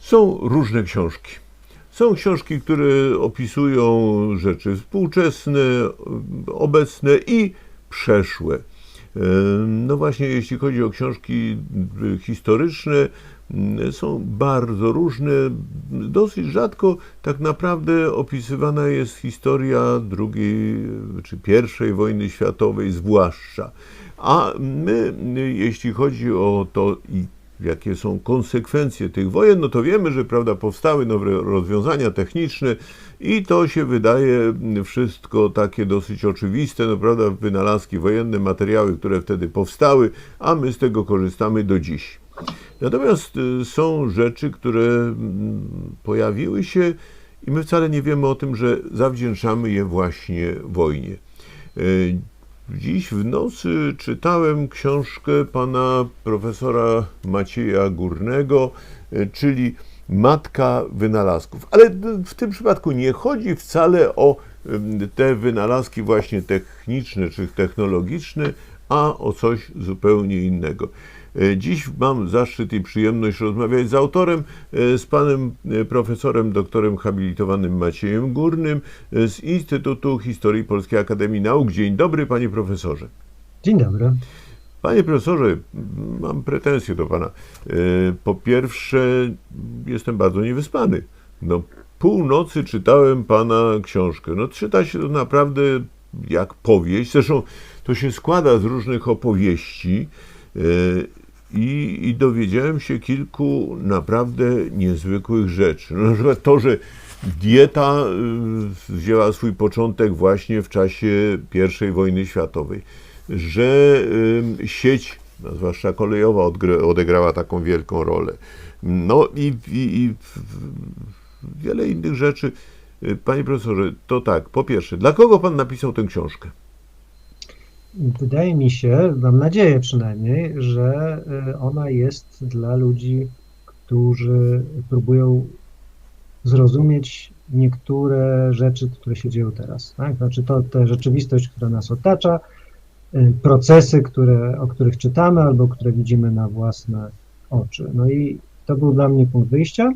Są różne książki. Są książki, które opisują rzeczy współczesne, obecne i przeszłe. No właśnie, jeśli chodzi o książki historyczne, mm, są bardzo różne. Dosyć rzadko tak naprawdę opisywana jest historia II czy I wojny światowej, zwłaszcza. A my, jeśli chodzi o to, i jakie są konsekwencje tych wojen, no to wiemy, że prawda, powstały nowe rozwiązania techniczne i to się wydaje wszystko takie dosyć oczywiste, no prawda, wynalazki wojenne, materiały, które wtedy powstały, a my z tego korzystamy do dziś. Natomiast y, są rzeczy, które mm, pojawiły się i my wcale nie wiemy o tym, że zawdzięczamy je właśnie wojnie. Dziś w nocy czytałem książkę pana profesora Macieja Górnego, y, czyli Matka Wynalazków. Ale w tym przypadku nie chodzi wcale o te wynalazki właśnie techniczne czy technologiczne, a o coś zupełnie innego. E, Dziś mam zaszczyt i przyjemność rozmawiać z autorem, e, z panem profesorem, doktorem habilitowanym Maciejem Górnym z Instytutu Historii Polskiej Akademii Nauk. Dzień dobry, panie profesorze. Dzień dobry. Panie profesorze, mam pretensje do pana. Po pierwsze, jestem bardzo niewyspany. No, północy czytałem pana książkę. No, czyta się to naprawdę jak powieść. Zresztą to się składa z różnych opowieści. e, I, I dowiedziałem się kilku naprawdę niezwykłych rzeczy. No, na przykład to, że dieta y, wzięła swój początek właśnie w czasie I wojny światowej że sieć, no, zwłaszcza kolejowa, odegrała taką wielką rolę. No i, i, i wiele innych rzeczy. Y, Panie profesorze, to tak, po pierwsze, dla kogo pan napisał tę książkę? Wydaje mi się, mam nadzieję przynajmniej, że y, ona jest dla ludzi, którzy próbują zrozumieć niektóre rzeczy, które się dzieją teraz. Tak? Znaczy to tę rzeczywistość, która nas otacza, y, procesy, które, o których czytamy albo które widzimy na własne oczy. No i to był dla mnie punkt wyjścia.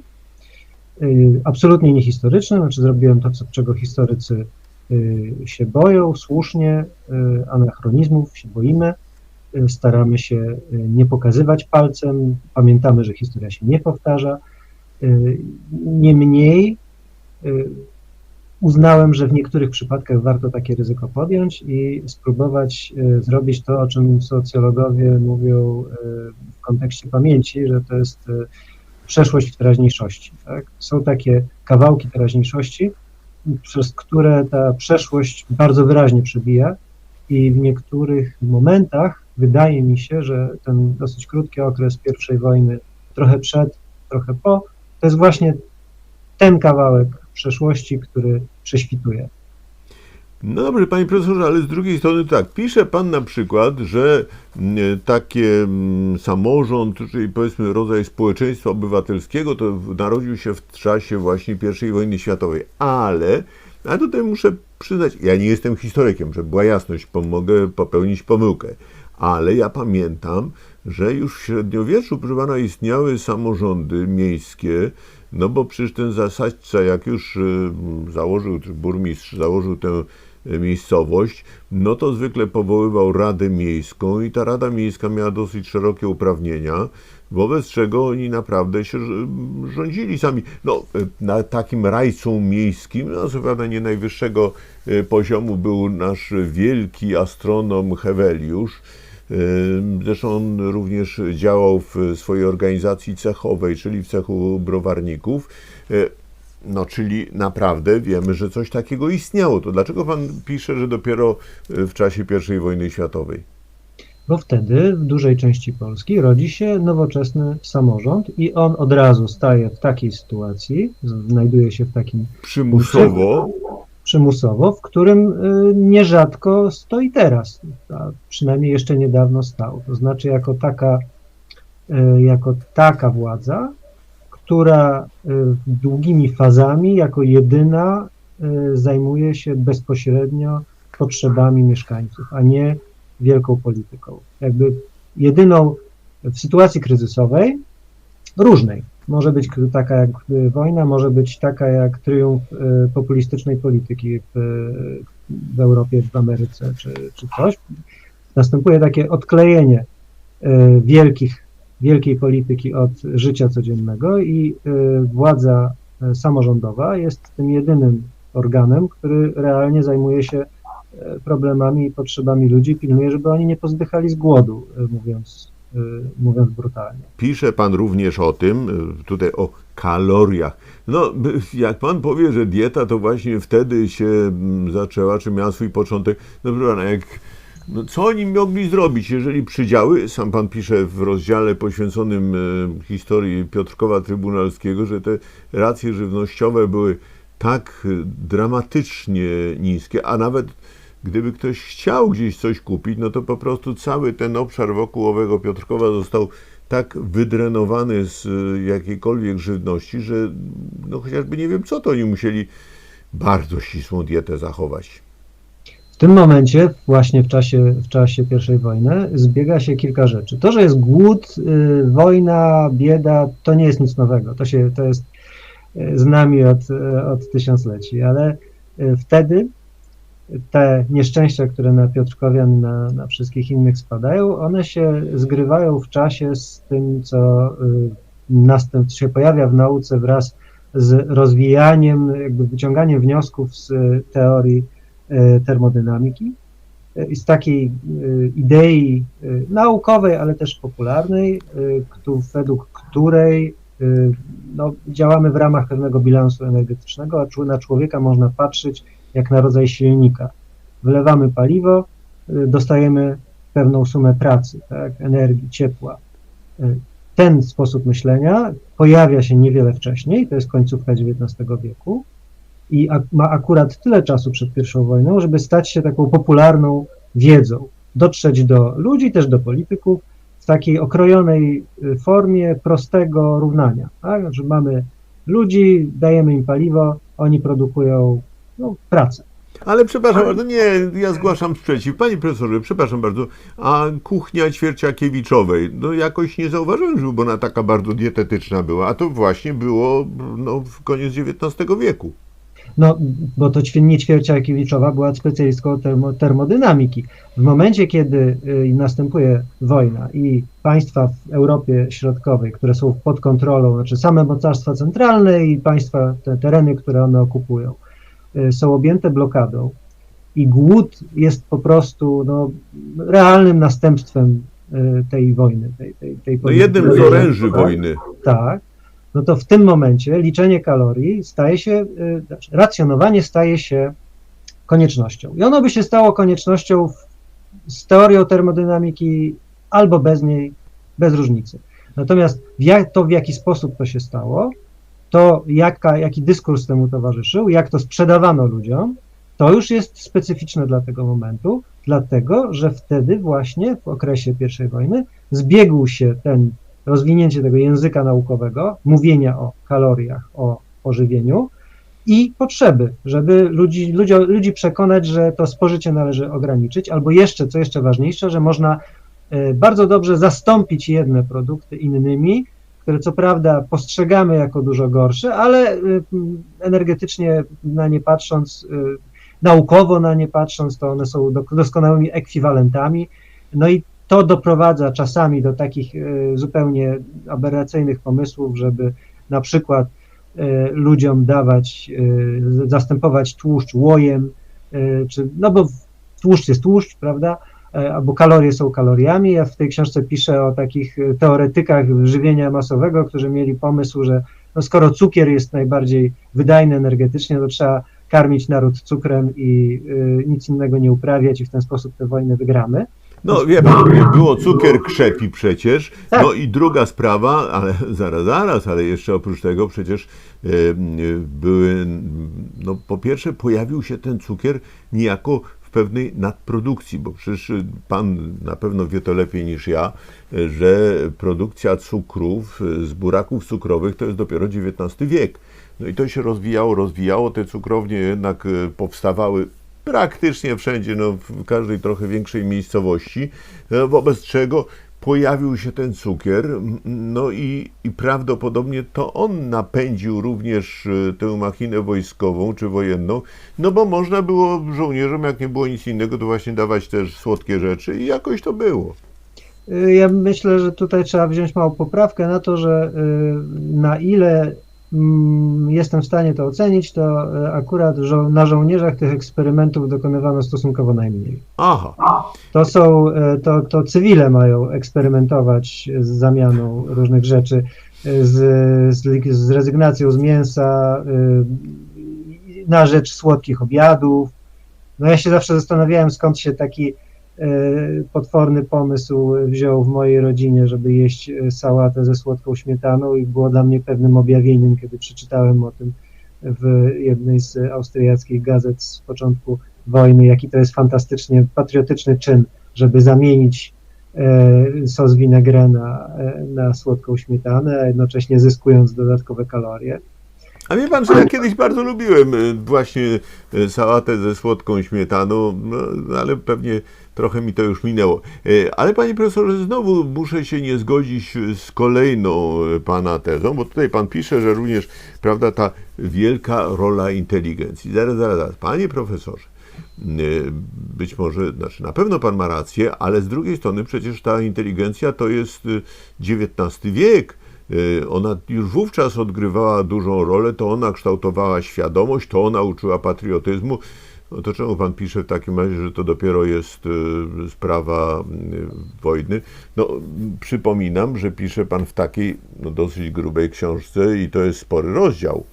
Y, Absolutnie niehistoryczny, znaczy zrobiłem to, co, czego historycy y, się boją, słusznie, y, anachronizmów się boimy, staramy się nie pokazywać palcem, pamiętamy, że historia się nie powtarza. Niemniej uznałem, że w niektórych przypadkach warto takie ryzyko podjąć i spróbować zrobić to, o czym socjologowie mówią w kontekście pamięci, że to jest przeszłość w teraźniejszości. Tak? Są takie kawałki teraźniejszości, przez które ta przeszłość bardzo wyraźnie przebija i w niektórych momentach wydaje mi się, że ten dosyć krótki okres I wojny, trochę przed, trochę po, to jest właśnie ten kawałek przeszłości, który prześwituje. No dobrze, panie profesorze, ale z drugiej strony tak, pisze pan na przykład, że mm, takie mm, samorząd, czyli powiedzmy rodzaj społeczeństwa obywatelskiego, to narodził się w czasie właśnie I wojny światowej, ale, a tutaj muszę przyznać, ja nie jestem historykiem, żeby była jasność, pomogę popełnić pomyłkę, ale ja pamiętam, że już w średniowieczu, proszę pana, istniały samorządy miejskie, no bo przecież ten zasadca, jak już y, założył, burmistrz założył tę miejscowość, no to zwykle powoływał Radę Miejską i ta Rada Miejska miała dosyć szerokie uprawnienia, wobec czego oni naprawdę się rz- rządzili sami. No, y, na takim rajcą miejskim, no co prawda nie najwyższego y, poziomu był nasz wielki astronom Heweliusz, Zresztą on również działał w swojej organizacji cechowej, czyli w cechu browarników. No, czyli naprawdę wiemy, że coś takiego istniało. To dlaczego pan pisze, że dopiero y, w czasie I wojny światowej? Bo wtedy w dużej części Polski rodzi się nowoczesny samorząd i on od razu staje w takiej sytuacji, znajduje się w takim Przymusowo. przymusowo, w którym y, nierzadko stoi teraz, a przynajmniej jeszcze niedawno stał. To znaczy jako taka, y, jako taka władza, która y, długimi fazami, jako jedyna y, zajmuje się bezpośrednio potrzebami mieszkańców, a nie wielką polityką. Jakby jedyną w sytuacji kryzysowej różnej. Może być taka jak wojna, może być taka jak triumf y, populistycznej polityki w, w Europie, w Ameryce czy, czy coś. Następuje takie odklejenie wielkich, wielkiej polityki od życia codziennego i y, władza y, samorządowa jest tym jedynym organem, który realnie zajmuje się e, problemami i potrzebami ludzi, pilnuje, żeby oni nie pozdychali z głodu, y, mówiąc, y, mówiąc brutalnie. Pisze pan również o tym, y, tutaj o kaloriach. No, jak pan powie, że dieta to właśnie wtedy się mm, zaczęła, czy miała swój początek, no proszę jak, no, co oni mogli zrobić, jeżeli przydziały, sam pan pisze w rozdziale poświęconym e, historii Piotrkowa Trybunalskiego, że te racje żywnościowe były tak e, dramatycznie niskie, a nawet gdyby ktoś chciał gdzieś coś kupić, no to po prostu cały ten obszar wokół owego Piotrkowa został tak wydrenowany z y, jakiejkolwiek żywności, że no chociażby nie wiem co, to oni musieli bardzo ścisłą dietę zachować. W tym momencie, właśnie w czasie, w czasie I wojny, zbiega się kilka rzeczy. To, że jest głód, y, wojna, bieda, to nie jest nic nowego. To, się, to jest y, z nami od, y, od tysiącleci, ale y, wtedy te nieszczęścia, które na Piotrkowian, na, na wszystkich innych spadają, one się zgrywają w czasie z tym, co następ, się pojawia w nauce wraz z rozwijaniem, jakby wyciąganiem wniosków z teorii termodynamiki y, i z takiej y, idei naukowej, ale też popularnej, według której no, działamy w ramach pewnego bilansu energetycznego, a na człowieka można patrzeć jak na rodzaj silnika. Wlewamy paliwo, dostajemy pewną sumę pracy, tak, energii, ciepła. Ten sposób myślenia pojawia się niewiele wcześniej, to jest końcówka XIX wieku i ak- ma akurat tyle czasu przed I wojną, żeby stać się taką popularną wiedzą, dotrzeć do ludzi, też do polityków w takiej okrojonej y, formie prostego równania. Tak? Że mamy ludzi, dajemy im paliwo, oni produkują no, pracę. Ale przepraszam bardzo, nie, ja zgłaszam sprzeciw. Panie profesorze, przepraszam bardzo, a kuchnia Ćwierciakiewiczowej, no jakoś nie zauważyłem, żeby ona taka bardzo dietetyczna była, a to właśnie było no, w koniec XIX wieku. No, bo to nie Ćwierciakiewiczowa była specjalistką termo, termodynamiki. W momencie, kiedy y, następuje wojna i państwa w Europie Środkowej, które są pod kontrolą, znaczy same mocarstwa centralne i państwa, te tereny, które one okupują, y, są objęte blokadą i głód jest po prostu no, realnym następstwem y, tej wojny. Tej, tej, tej No jednym z oręży wojny. tak, no to w tym momencie liczenie kalorii staje się, y, znaczy racjonowanie staje się koniecznością. I ono by się stało koniecznością z teorią termodynamiki albo bez niej, bez różnicy. Natomiast to, w jaki sposób to się stało, to jaka, jaki dyskurs temu towarzyszył, jak to sprzedawano ludziom, to już jest specyficzne dla tego momentu, dlatego że wtedy właśnie w okresie I wojny zbiegł się ten rozwinięcie tego języka naukowego, mówienia o kaloriach, o pożywieniu i potrzeby, żeby ludzi, ludzi, ludzi przekonać, że to spożycie należy ograniczyć, albo jeszcze, co jeszcze ważniejsze, że można e, bardzo dobrze zastąpić jedne produkty innymi, które co prawda postrzegamy jako dużo gorsze, ale e, energetycznie na nie patrząc, e, naukowo na nie patrząc, to one są do- doskonałymi ekwiwalentami. No i to doprowadza czasami do takich e, zupełnie aberracyjnych pomysłów, żeby na przykład e, ludziom dawać, e, zastępować tłuszcz łojem, czy, no bo tłuszcz jest tłuszcz, prawda? Albo kalorie są kaloriami. Ja w tej książce piszę o takich teoretykach żywienia masowego, którzy mieli pomysł, że no skoro cukier jest najbardziej wydajny energetycznie, to trzeba karmić naród cukrem i nic innego nie uprawiać i w ten sposób tę wojnę wygramy. No wie pan, było cukier krzepi przecież. Tak. No i druga sprawa, ale zaraz, zaraz, ale jeszcze oprócz tego przecież e, e, były, no po pierwsze pojawił się ten cukier niejako w pewnej nadprodukcji, bo przecież pan na pewno wie to lepiej niż ja, e, że produkcja cukrów z buraków cukrowych to jest dopiero XIX wiek. No i to się rozwijało, rozwijało, te cukrownie jednak powstawały praktycznie wszędzie, no, w każdej trochę większej miejscowości, e, wobec czego pojawił się ten cukier, no i, i prawdopodobnie to on napędził również e, tę machinę wojskową czy wojenną, no bo można było żołnierzom, jak nie było nic innego, to właśnie dawać też słodkie rzeczy i jakoś to było. Y, Ja myślę, że tutaj trzeba wziąć małą poprawkę na to, że na ile jestem w stanie to ocenić, to y, akurat żo- na żołnierzach tych eksperymentów dokonywano stosunkowo najmniej. Aha, To są, y, to, to cywile mają eksperymentować z zamianą różnych rzeczy, y, z, z, z rezygnacją z mięsa na rzecz słodkich obiadów. No ja się zawsze zastanawiałem, skąd się taki e, potworny pomysł wziął w mojej rodzinie, żeby jeść e, sałatę ze słodką śmietaną i było dla mnie pewnym objawieniem, kiedy przeczytałem o tym w jednej z austriackich gazet z początku wojny, jaki to jest fantastycznie patriotyczny czyn, żeby zamienić e, sos vinaigrette na, e, na słodką śmietanę, a jednocześnie zyskując dodatkowe kalorie. A wie pan, że ja kiedyś bardzo lubiłem y, właśnie y, sałatę ze słodką śmietaną, no, ale pewnie trochę mi to już minęło. Y, Ale panie profesorze, znowu muszę się nie zgodzić z kolejną pana tezą, bo tutaj pan pisze, że również, prawda, ta wielka rola inteligencji. Zaraz, zaraz, zaraz. Panie profesorze, być może, znaczy na pewno pan ma rację, ale z drugiej strony przecież ta inteligencja to jest XIX wiek. Y, Ona już wówczas odgrywała dużą rolę, to ona kształtowała świadomość, to ona uczyła patriotyzmu. No to czemu pan pisze w takim razie, że to dopiero jest y, sprawa y, wojny? No, przypominam, że pisze pan w takiej no, dosyć grubej książce i to jest spory rozdział.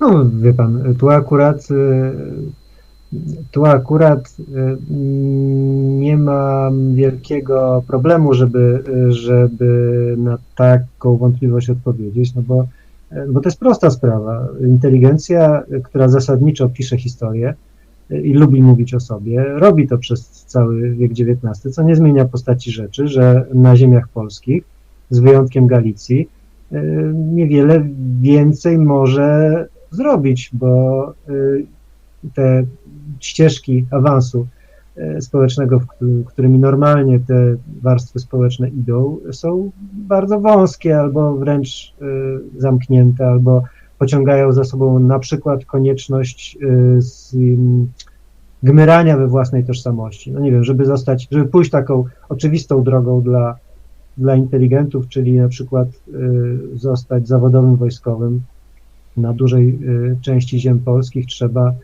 No, wie pan, tu akurat, tu akurat y, nie mam wielkiego problemu, żeby, żeby na taką wątpliwość odpowiedzieć, no bo, y, bo to jest prosta sprawa. Inteligencja, która zasadniczo pisze historię y, i lubi mówić o sobie, robi to przez cały wiek XIX, co nie zmienia postaci rzeczy, że na ziemiach polskich, z wyjątkiem Galicji, niewiele więcej może zrobić, bo te ścieżki awansu y, społecznego, którymi normalnie te warstwy społeczne idą, są bardzo wąskie albo wręcz y, zamknięte, albo pociągają za sobą na przykład konieczność z, ym, gmyrania we własnej tożsamości. No nie wiem, żeby zostać, żeby pójść taką oczywistą drogą dla, dla inteligentów, czyli na przykład zostać zawodowym wojskowym, na dużej części ziem polskich trzeba,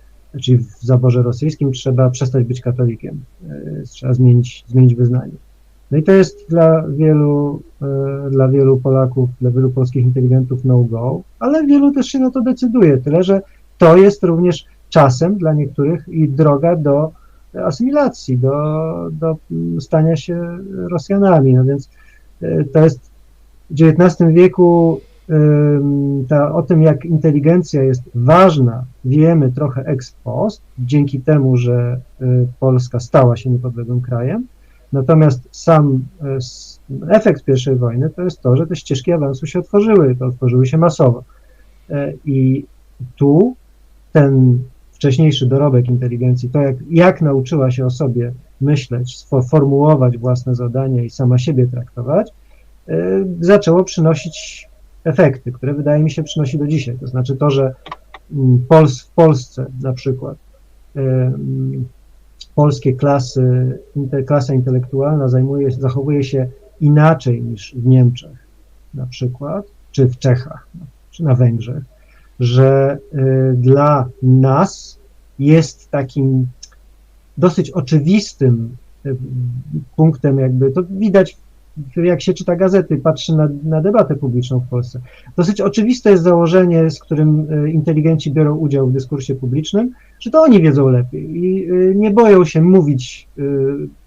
czyli w zaborze rosyjskim trzeba przestać być katolikiem, y, trzeba zmienić, zmienić wyznanie. No i to jest dla wielu, y, dla wielu Polaków, dla wielu polskich inteligentów no-go, ale wielu też się na to decyduje, tyle że to jest również czasem dla niektórych i droga do asymilacji, do, do stania się Rosjanami. No więc y, to jest w XIX wieku ta, o tym, jak inteligencja jest ważna, wiemy trochę ex post, dzięki temu, że y, Polska stała się niepodległym krajem. Natomiast sam y, efekt I wojny to jest to, że te ścieżki awansu się otworzyły, to otworzyły się masowo. Y, I tu ten wcześniejszy dorobek inteligencji, to jak, jak nauczyła się o sobie myśleć, formułować własne zadania i sama siebie traktować, y, zaczęło przynosić efekty, które wydaje mi się przynosi do dzisiaj. To znaczy to, że mm, Pols w Polsce na przykład polskie klasy, klasa intelektualna zajmuje, zachowuje się inaczej niż w Niemczech na przykład, czy w Czechach, no, czy na Węgrzech, że y, dla nas jest takim dosyć oczywistym y, punktem, jakby to widać, jak się czyta gazety, patrzy na, na debatę publiczną w Polsce. Dosyć oczywiste jest założenie, z którym y, inteligenci biorą udział w dyskursie publicznym, że to oni wiedzą lepiej i y, nie boją się mówić y,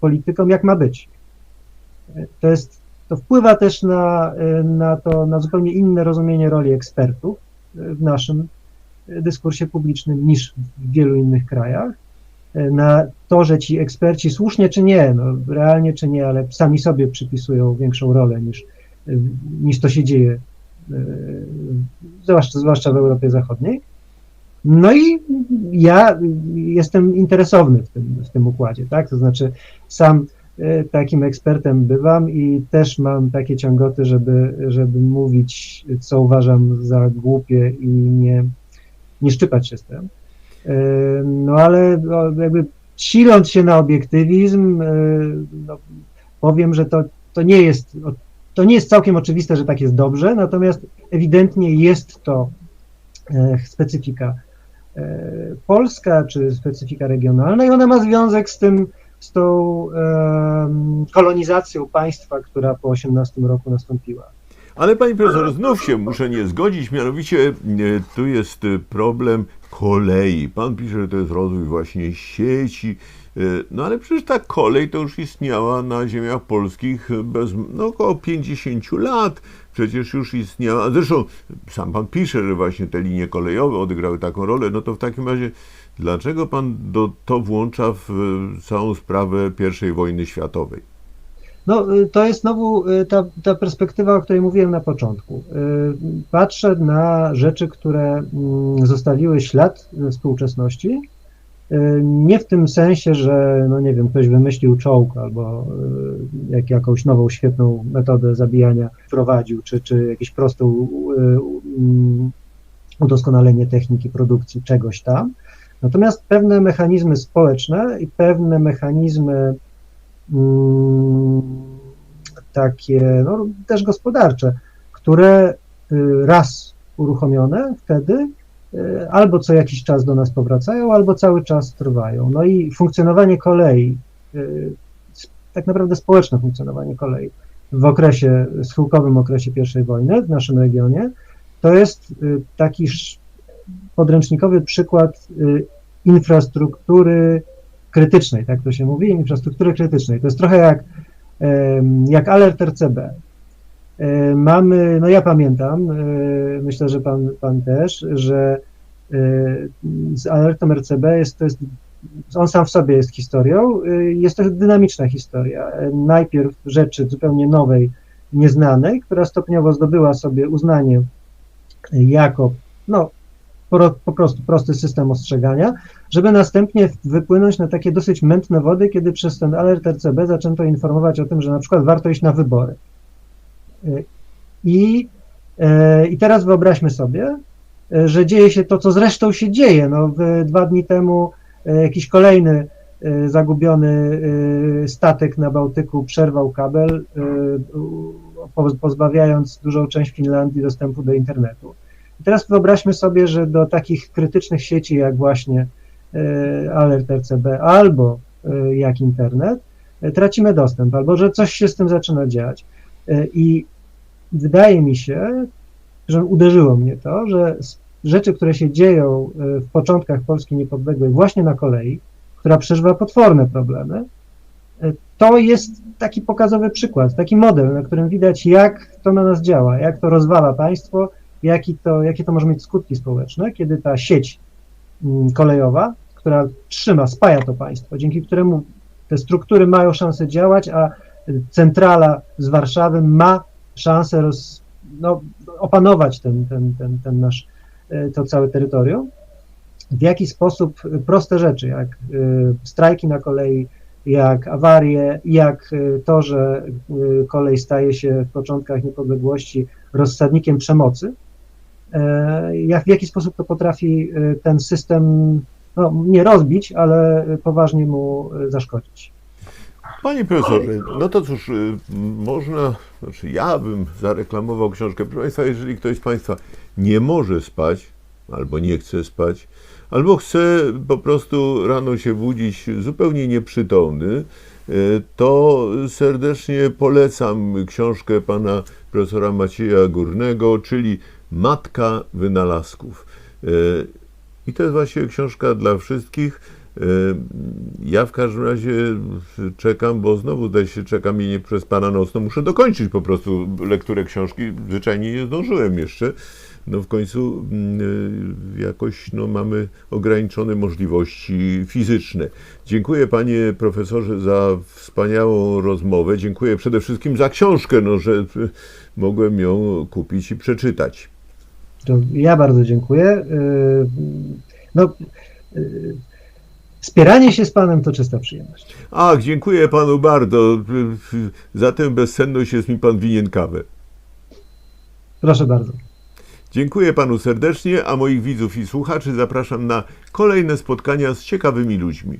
politykom, jak ma być. To jest, to wpływa też na, na to, na zupełnie inne rozumienie roli ekspertów w naszym dyskursie publicznym niż w wielu innych krajach. Y, Na to, że ci eksperci słusznie czy nie, no, realnie czy nie, ale sami sobie przypisują większą rolę niż, y, niż to się dzieje, y, zwłaszcza, zwłaszcza w Europie Zachodniej. No i ja jestem interesowny w tym, w tym układzie, tak? To znaczy sam e, takim ekspertem bywam i też mam takie ciągoty, żeby, żeby mówić, co uważam za głupie i nie, nie szczypać się z tym. No ale no, jakby siląc się na obiektywizm, e, no, powiem, że to, to nie jest to nie jest całkiem oczywiste, że tak jest dobrze, natomiast ewidentnie jest to e, specyfika e, polska czy specyfika regionalna i ona ma związek z tym, z tą kolonizacją państwa, która po 18 roku nastąpiła. Ale pani profesor, znów się muszę nie zgodzić, mianowicie e, tu jest e, problem kolei. Pan pisze, że to jest rozwój właśnie sieci, e, no ale przecież ta kolej to już istniała na ziemiach polskich bez, no około 50 lat. Przecież już istniała, zresztą sam pan pisze, że właśnie te linie kolejowe odegrały taką rolę, no to w takim razie dlaczego pan do, to włącza w całą sprawę I wojny światowej? No, y, to jest znowu y, ta, ta perspektywa, o której mówiłem na początku. Y, Patrzę na rzeczy, które mm, zostawiły ślad współczesności. Nie w tym sensie, że, no nie wiem, ktoś wymyślił czołg albo jak, jakąś nową, świetną metodę zabijania wprowadził, czy, czy jakieś proste mm, udoskonalenie techniki produkcji czegoś tam. Natomiast pewne mechanizmy społeczne i pewne mechanizmy takie no, też gospodarcze, które y, raz uruchomione wtedy y, albo co jakiś czas do nas powracają, albo cały czas trwają. No i funkcjonowanie kolei, y, tak naprawdę społeczne funkcjonowanie kolei w okresie, schyłkowym okresie I wojny w naszym regionie, to jest taki podręcznikowy przykład infrastruktury krytycznej, tak to się mówi, infrastruktury krytycznej. To jest trochę jak, jak alert RCB. Mamy, no ja pamiętam, e, myślę, że pan, pan też, że e, z alertem RCB jest, to jest, on sam w sobie jest historią, e, jest to dynamiczna historia. Najpierw rzeczy zupełnie nowej, nieznanej, która stopniowo zdobyła sobie uznanie jako, no, po, po prostu prosty system ostrzegania, żeby następnie wypłynąć na takie dosyć mętne wody, kiedy przez ten alert RCB zaczęto informować o tym, że na przykład warto iść na wybory. I, e, i teraz wyobraźmy sobie, e, że dzieje się to, co zresztą się dzieje. No, dwa dni temu e, jakiś kolejny zagubiony statek na Bałtyku przerwał kabel, pozbawiając dużą część Finlandii dostępu do internetu. I teraz wyobraźmy sobie, że do takich krytycznych sieci jak właśnie e, alert RCB albo e, jak internet e, tracimy dostęp, albo że coś się z tym zaczyna dziać. I wydaje mi się, że uderzyło mnie to, że rzeczy, które się dzieją w początkach Polski niepodległej właśnie na kolei, która przeżywa potworne problemy, to jest taki pokazowy przykład, taki model, na którym widać, jak to na nas działa, jak to rozwala państwo, jaki to, jakie to może mieć skutki społeczne, kiedy ta sieć mm, kolejowa, która trzyma, spaja to państwo, dzięki któremu te struktury mają szansę działać, a centrala z Warszawy ma szansę roz, no, opanować ten, ten, ten, ten nasz, y, to całe terytorium. W jaki sposób y, proste rzeczy, jak y, strajki na kolei, jak awarie, jak to, że kolej staje się w początkach niepodległości rozsadnikiem przemocy, e, jak, w jaki sposób to potrafi y, ten system no, nie rozbić, ale poważnie mu y, zaszkodzić. Panie profesorze, no to cóż, można, znaczy ja bym zareklamował książkę. Proszę Państwa, jeżeli ktoś z Państwa nie może spać, albo nie chce spać, albo chce po prostu rano się budzić zupełnie nieprzytomny, to serdecznie polecam książkę pana profesora Macieja Górnego, czyli Matka Wynalazków. Y, I to jest właśnie książka dla wszystkich. Y, Ja w każdym razie czekam, bo znowu zdaje się, czeka mnie nie przez pana nocną. Muszę dokończyć po prostu lekturę książki. Zwyczajnie nie zdążyłem jeszcze. No w końcu mm, y, jakoś no, mamy ograniczone możliwości fizyczne. Dziękuję panie profesorze za wspaniałą rozmowę. Dziękuję przede wszystkim za książkę, no, że mogłem ją kupić i przeczytać. To ja bardzo dziękuję. Y, No, y, Spieranie się z panem to czysta przyjemność. Ach, dziękuję panu bardzo. Za tę bezsenność jest mi pan winien kawę. Proszę bardzo. Dziękuję panu serdecznie, a moich widzów i słuchaczy zapraszam na kolejne spotkania z ciekawymi ludźmi.